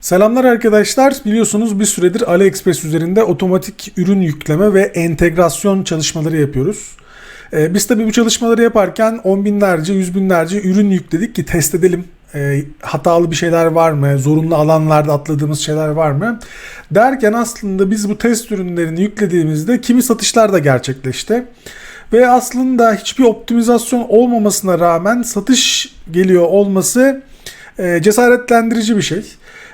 Selamlar arkadaşlar. Biliyorsunuz bir süredir AliExpress üzerinde otomatik ürün yükleme ve entegrasyon çalışmaları yapıyoruz. Ee, biz tabii bu çalışmaları yaparken on binlerce, yüz binlerce ürün yükledik ki test edelim. Ee, hatalı bir şeyler var mı? Zorunlu alanlarda atladığımız şeyler var mı? Derken aslında biz bu test ürünlerini yüklediğimizde kimi satışlar da gerçekleşti. Ve aslında hiçbir optimizasyon olmamasına rağmen satış geliyor olması e, cesaretlendirici bir şey.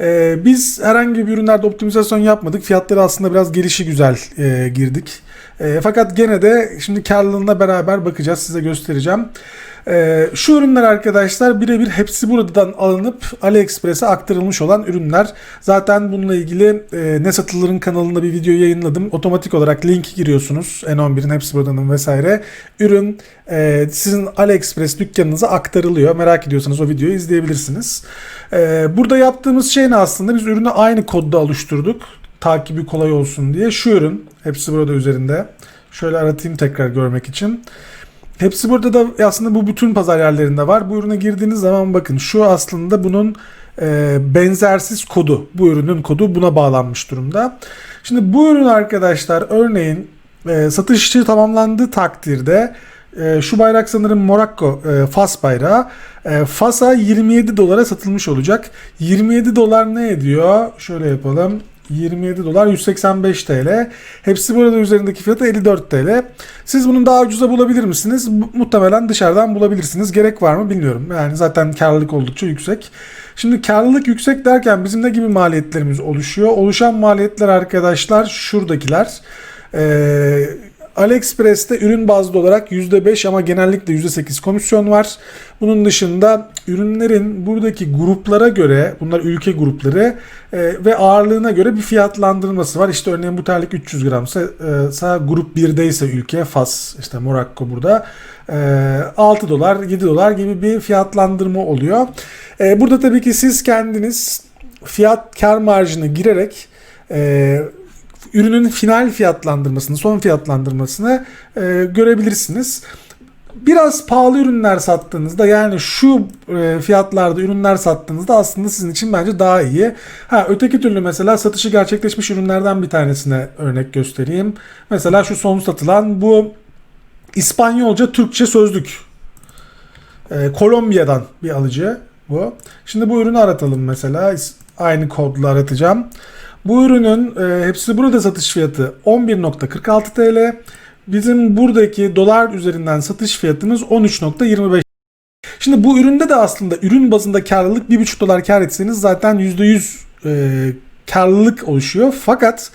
Ee, biz herhangi bir ürünlerde optimizasyon yapmadık. Fiyatları aslında biraz gelişi güzel e, girdik. E, fakat gene de şimdi karlılığına beraber bakacağız. Size göstereceğim. E, şu ürünler arkadaşlar birebir hepsi buradan alınıp AliExpress'e aktarılmış olan ürünler. Zaten bununla ilgili e, ne satılırın kanalında bir video yayınladım. Otomatik olarak link giriyorsunuz. N11'in hepsi buradanın vesaire. Ürün e, sizin AliExpress dükkanınıza aktarılıyor. Merak ediyorsanız o videoyu izleyebilirsiniz. E, burada yaptığımız şey ne aslında? Biz ürünü aynı kodda oluşturduk. Takibi kolay olsun diye. Şu ürün hepsi burada üzerinde. Şöyle aratayım tekrar görmek için. Hepsi burada da aslında bu bütün pazar yerlerinde var. Bu ürüne girdiğiniz zaman bakın şu aslında bunun e, benzersiz kodu. Bu ürünün kodu buna bağlanmış durumda. Şimdi bu ürün arkadaşlar örneğin e, satışı tamamlandığı takdirde e, şu bayrak sanırım Morocco e, Fas bayrağı. E, Fas'a 27 dolara satılmış olacak. 27 dolar ne ediyor? Şöyle yapalım. 27 dolar 185 TL. Hepsi burada üzerindeki fiyatı 54 TL. Siz bunun daha ucuza bulabilir misiniz? Muhtemelen dışarıdan bulabilirsiniz. Gerek var mı bilmiyorum. Yani zaten karlılık oldukça yüksek. Şimdi karlılık yüksek derken bizim ne gibi maliyetlerimiz oluşuyor? Oluşan maliyetler arkadaşlar şuradakiler. Ee, AliExpress'te ürün bazlı olarak %5 ama genellikle %8 komisyon var. Bunun dışında ürünlerin buradaki gruplara göre, bunlar ülke grupları e, ve ağırlığına göre bir fiyatlandırılması var. İşte örneğin bu terlik 300 gramsa e, sa grup 1'de ise ülke Fas, işte Morocco burada e, 6 dolar, 7 dolar gibi bir fiyatlandırma oluyor. E, burada tabii ki siz kendiniz fiyat kar marjını girerek e, ürünün final fiyatlandırmasını, son fiyatlandırmasını e, görebilirsiniz. Biraz pahalı ürünler sattığınızda yani şu e, fiyatlarda ürünler sattığınızda aslında sizin için bence daha iyi. Ha öteki türlü mesela satışı gerçekleşmiş ürünlerden bir tanesine örnek göstereyim. Mesela şu son satılan bu İspanyolca Türkçe sözlük. E, Kolombiya'dan bir alıcı bu. Şimdi bu ürünü aratalım mesela. Aynı kodla aratacağım. Bu ürünün e, hepsi burada satış fiyatı 11.46 TL. Bizim buradaki dolar üzerinden satış fiyatımız 13.25. Şimdi bu üründe de aslında ürün bazında karlılık 1.5 dolar kar etseniz zaten %100 e, karlılık oluşuyor. Fakat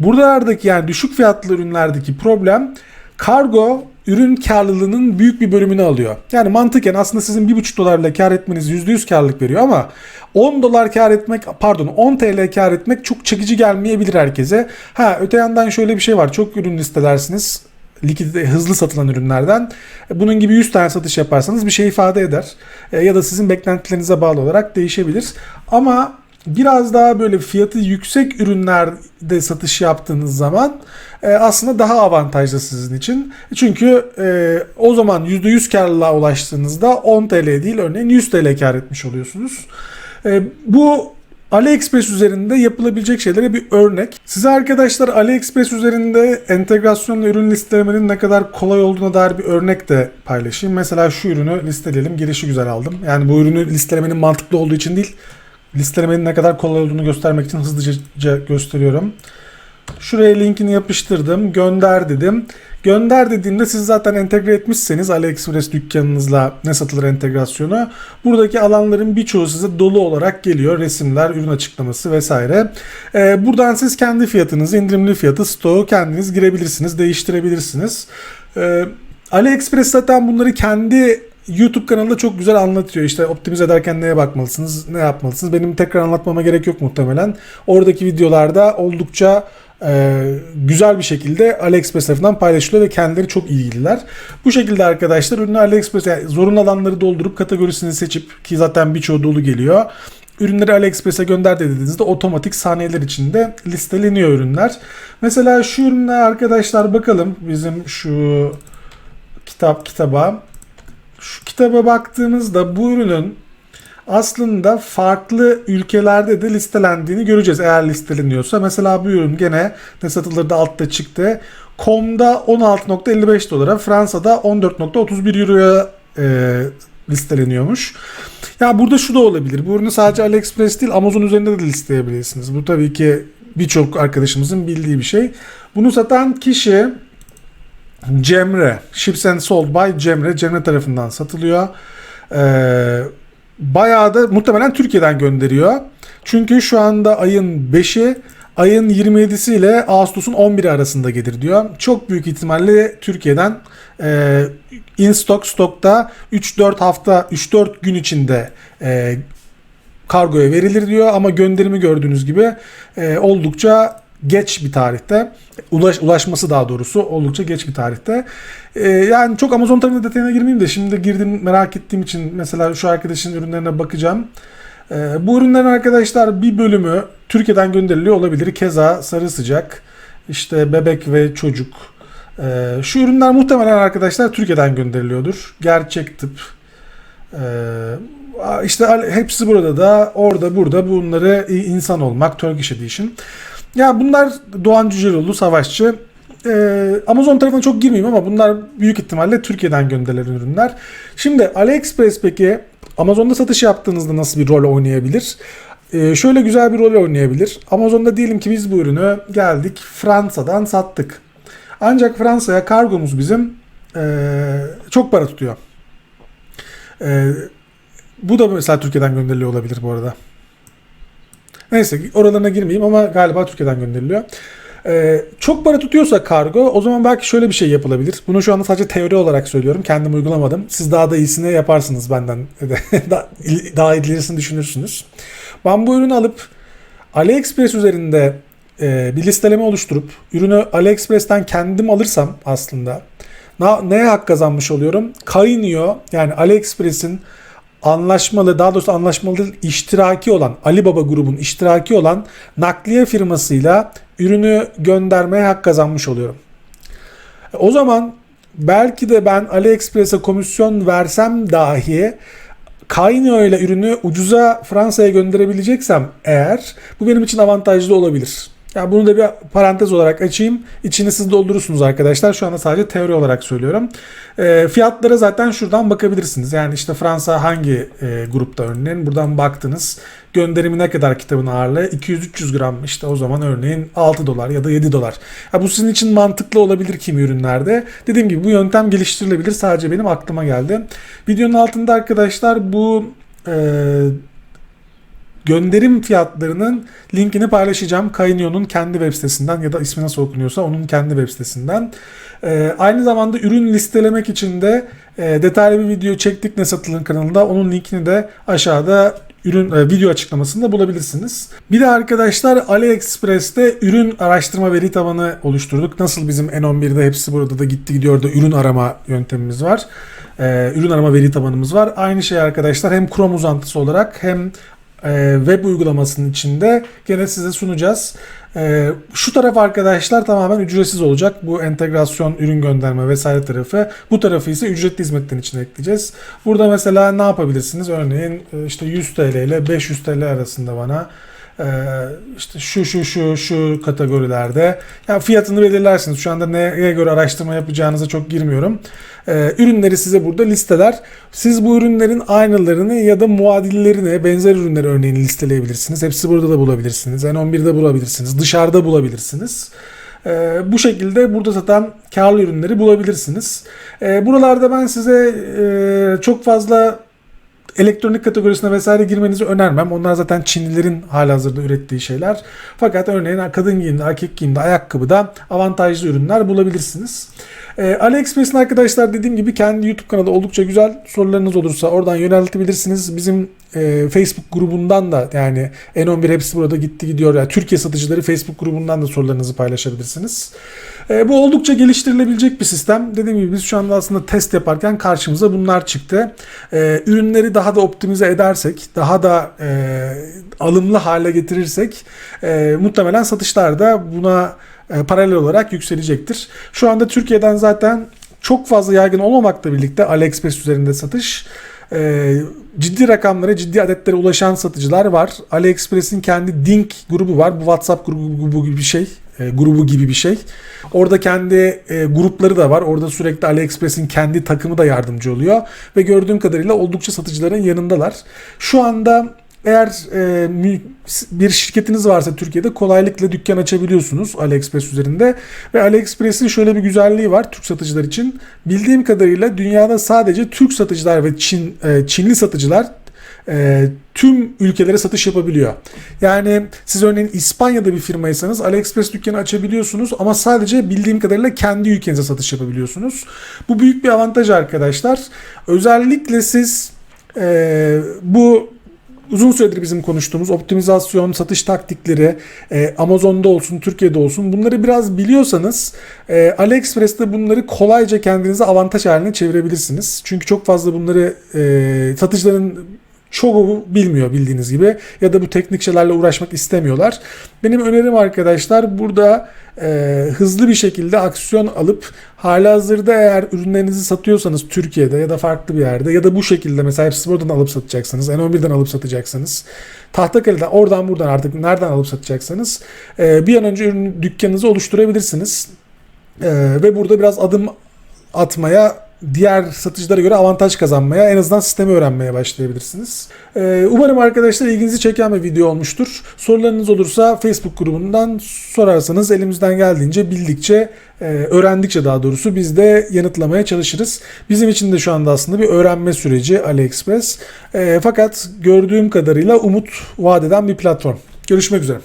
buralardaki yani düşük fiyatlı ürünlerdeki problem kargo ürün karlılığının büyük bir bölümünü alıyor. Yani mantıken aslında sizin 1,5 dolarla kar etmeniz %100 karlılık veriyor ama 10 dolar kar etmek pardon 10 TL kar etmek çok çekici gelmeyebilir herkese. Ha öte yandan şöyle bir şey var. Çok ürün listelersiniz likidite hızlı satılan ürünlerden. Bunun gibi 100 tane satış yaparsanız bir şey ifade eder. E, ya da sizin beklentilerinize bağlı olarak değişebilir. Ama biraz daha böyle fiyatı yüksek ürünlerde satış yaptığınız zaman e, aslında daha avantajlı sizin için. Çünkü e, o zaman %100 karlılığa ulaştığınızda 10 TL değil örneğin 100 TL kar etmiş oluyorsunuz. E, bu AliExpress üzerinde yapılabilecek şeylere bir örnek. Size arkadaşlar AliExpress üzerinde entegrasyonla ürün listelemenin ne kadar kolay olduğuna dair bir örnek de paylaşayım. Mesela şu ürünü listeleyelim. Gelişi güzel aldım. Yani bu ürünü listelemenin mantıklı olduğu için değil, listelemenin ne kadar kolay olduğunu göstermek için hızlıca gösteriyorum. Şuraya linkini yapıştırdım. Gönder dedim. Gönder dediğimde siz zaten entegre etmişseniz AliExpress dükkanınızla ne satılır entegrasyonu buradaki alanların birçoğu size dolu olarak geliyor. Resimler, ürün açıklaması vesaire. Ee, buradan siz kendi fiyatınızı, indirimli fiyatı, stoğu kendiniz girebilirsiniz, değiştirebilirsiniz. Ee, AliExpress zaten bunları kendi YouTube kanalında çok güzel anlatıyor. İşte optimize ederken neye bakmalısınız, ne yapmalısınız. Benim tekrar anlatmama gerek yok muhtemelen. Oradaki videolarda oldukça e, güzel bir şekilde AliExpress tarafından paylaşılıyor ve kendileri çok ilgililer. Bu şekilde arkadaşlar ürünü AliExpress yani zorunlu alanları doldurup kategorisini seçip ki zaten birçoğu dolu geliyor. Ürünleri AliExpress'e gönder dediğinizde otomatik saniyeler içinde listeleniyor ürünler. Mesela şu ürünler arkadaşlar bakalım bizim şu kitap kitaba. Şu kitaba baktığımızda bu ürünün aslında farklı ülkelerde de listelendiğini göreceğiz eğer listeleniyorsa. Mesela bu ürün gene ne satılır da altta çıktı. Com'da 16.55 dolara, Fransa'da 14.31 euroya e, listeleniyormuş. Ya burada şu da olabilir. Bu ürünü sadece AliExpress değil Amazon üzerinde de listeleyebilirsiniz. Bu tabii ki birçok arkadaşımızın bildiği bir şey. Bunu satan kişi Cemre. Ships and Sold by Cemre. Cemre tarafından satılıyor. Ee, bayağı da muhtemelen Türkiye'den gönderiyor. Çünkü şu anda ayın 5'i ayın 27'si ile Ağustos'un 11'i arasında gelir diyor. Çok büyük ihtimalle Türkiye'den e, in stock stokta 3-4 hafta 3-4 gün içinde e, kargoya verilir diyor ama gönderimi gördüğünüz gibi e, oldukça geç bir tarihte ulaş, ulaşması daha doğrusu oldukça geç bir tarihte. E, yani çok Amazon tarafında detayına girmeyeyim de şimdi girdim merak ettiğim için mesela şu arkadaşın ürünlerine bakacağım. E, bu ürünlerin arkadaşlar bir bölümü Türkiye'den gönderiliyor olabilir. Keza sarı sıcak, işte bebek ve çocuk. E, şu ürünler muhtemelen arkadaşlar Türkiye'den gönderiliyordur. Gerçek tıp. E, işte hepsi burada da orada burada bunları insan olmak Turkish Edition. Ya bunlar Doğan Cüceloğlu Savaşçı. Ee, Amazon tarafına çok girmeyeyim ama bunlar büyük ihtimalle Türkiye'den gönderilen ürünler. Şimdi AliExpress peki Amazon'da satış yaptığınızda nasıl bir rol oynayabilir? Ee, şöyle güzel bir rol oynayabilir. Amazon'da diyelim ki biz bu ürünü geldik Fransa'dan sattık. Ancak Fransa'ya kargomuz bizim ee, çok para tutuyor. Ee, bu da mesela Türkiye'den gönderiliyor olabilir bu arada. Neyse oralarına girmeyeyim ama galiba Türkiye'den gönderiliyor. Ee, çok para tutuyorsa kargo o zaman belki şöyle bir şey yapılabilir. Bunu şu anda sadece teori olarak söylüyorum. Kendim uygulamadım. Siz daha da iyisini yaparsınız benden. daha ilerisini düşünürsünüz. Ben bu ürünü alıp AliExpress üzerinde e, bir listeleme oluşturup ürünü AliExpress'ten kendim alırsam aslında na, neye hak kazanmış oluyorum? Kaynıyor yani AliExpress'in anlaşmalı daha doğrusu anlaşmalı iştiraki olan Alibaba grubun iştiraki olan nakliye firmasıyla ürünü göndermeye hak kazanmış oluyorum. O zaman belki de ben AliExpress'e komisyon versem dahi Kayneo ile ürünü ucuza Fransa'ya gönderebileceksem eğer bu benim için avantajlı olabilir. Yani bunu da bir parantez olarak açayım. İçini siz doldurursunuz arkadaşlar. Şu anda sadece teori olarak söylüyorum. E, fiyatlara zaten şuradan bakabilirsiniz. Yani işte Fransa hangi e, grupta örneğin buradan baktınız. Gönderimi ne kadar kitabın ağırlığı? 200-300 gram işte o zaman örneğin 6 dolar ya da 7 dolar. Ya bu sizin için mantıklı olabilir kimi ürünlerde. Dediğim gibi bu yöntem geliştirilebilir. Sadece benim aklıma geldi. Videonun altında arkadaşlar bu e, gönderim fiyatlarının linkini paylaşacağım. Kaynio'nun kendi web sitesinden ya da ismi nasıl okunuyorsa onun kendi web sitesinden. Ee, aynı zamanda ürün listelemek için de e, detaylı bir video çektik ne satılın kanalında. Onun linkini de aşağıda ürün e, video açıklamasında bulabilirsiniz. Bir de arkadaşlar AliExpress'te ürün araştırma veri tabanı oluşturduk. Nasıl bizim N11'de hepsi burada da gitti gidiyor da ürün arama yöntemimiz var. E, ürün arama veri tabanımız var. Aynı şey arkadaşlar hem Chrome uzantısı olarak hem e, web uygulamasının içinde gene size sunacağız. E, şu taraf arkadaşlar tamamen ücretsiz olacak. Bu entegrasyon, ürün gönderme vesaire tarafı. Bu tarafı ise ücretli hizmetlerin içine ekleyeceğiz. Burada mesela ne yapabilirsiniz? Örneğin e, işte 100 TL ile 500 TL arasında bana ee, işte şu şu şu şu kategorilerde ya fiyatını belirlersiniz. Şu anda neye göre araştırma yapacağınıza çok girmiyorum. Ee, ürünleri size burada listeler. Siz bu ürünlerin aynılarını ya da muadillerini, benzer ürünleri örneğin listeleyebilirsiniz. Hepsi burada da bulabilirsiniz. N11'de bulabilirsiniz. Dışarıda bulabilirsiniz. Ee, bu şekilde burada satan karlı ürünleri bulabilirsiniz. Ee, buralarda ben size e, çok fazla elektronik kategorisine vesaire girmenizi önermem. Onlar zaten Çinlilerin halihazırda ürettiği şeyler. Fakat örneğin kadın giyimde, erkek giyimde, ayakkabıda avantajlı ürünler bulabilirsiniz. Ee, AliExpress'in arkadaşlar dediğim gibi kendi YouTube kanalı oldukça güzel. Sorularınız olursa oradan yöneltebilirsiniz. Bizim e, Facebook grubundan da yani N11 hepsi burada gitti gidiyor. Yani Türkiye satıcıları Facebook grubundan da sorularınızı paylaşabilirsiniz. E, bu oldukça geliştirilebilecek bir sistem. Dediğim gibi biz şu anda aslında test yaparken karşımıza bunlar çıktı. E, ürünleri daha da optimize edersek, daha da e, alımlı hale getirirsek e, muhtemelen satışlar da buna e, paralel olarak yükselecektir. Şu anda Türkiye'den zaten çok fazla yaygın olmamakla birlikte AliExpress üzerinde satış e, ciddi rakamlara, ciddi adetlere ulaşan satıcılar var. AliExpress'in kendi Dink grubu var. Bu WhatsApp grubu, gibi bir şey. E, grubu gibi bir şey. Orada kendi grupları da var. Orada sürekli AliExpress'in kendi takımı da yardımcı oluyor. Ve gördüğüm kadarıyla oldukça satıcıların yanındalar. Şu anda eğer e, bir şirketiniz varsa Türkiye'de kolaylıkla dükkan açabiliyorsunuz AliExpress üzerinde. Ve AliExpress'in şöyle bir güzelliği var Türk satıcılar için. Bildiğim kadarıyla dünyada sadece Türk satıcılar ve Çin e, Çinli satıcılar e, tüm ülkelere satış yapabiliyor. Yani siz örneğin İspanya'da bir firmaysanız AliExpress dükkanı açabiliyorsunuz ama sadece bildiğim kadarıyla kendi ülkenize satış yapabiliyorsunuz. Bu büyük bir avantaj arkadaşlar. Özellikle siz e, bu uzun süredir bizim konuştuğumuz optimizasyon, satış taktikleri e, Amazon'da olsun, Türkiye'de olsun bunları biraz biliyorsanız e, AliExpress'te bunları kolayca kendinize avantaj haline çevirebilirsiniz. Çünkü çok fazla bunları e, satıcıların çoğu bilmiyor bildiğiniz gibi ya da bu teknik şeylerle uğraşmak istemiyorlar. Benim önerim arkadaşlar burada e, hızlı bir şekilde aksiyon alıp halihazırda eğer ürünlerinizi satıyorsanız Türkiye'de ya da farklı bir yerde ya da bu şekilde mesela buradan alıp satacaksınız, N11'den alıp satacaksınız. Tahtakale'den oradan buradan artık nereden alıp satacaksanız e, bir an önce ürün dükkanınızı oluşturabilirsiniz. E, ve burada biraz adım atmaya diğer satıcılara göre avantaj kazanmaya en azından sistemi öğrenmeye başlayabilirsiniz. Ee, umarım arkadaşlar ilginizi çeken bir video olmuştur. Sorularınız olursa Facebook grubundan sorarsanız elimizden geldiğince bildikçe e, öğrendikçe daha doğrusu biz de yanıtlamaya çalışırız. Bizim için de şu anda aslında bir öğrenme süreci AliExpress. E, fakat gördüğüm kadarıyla umut vaat eden bir platform. Görüşmek üzere.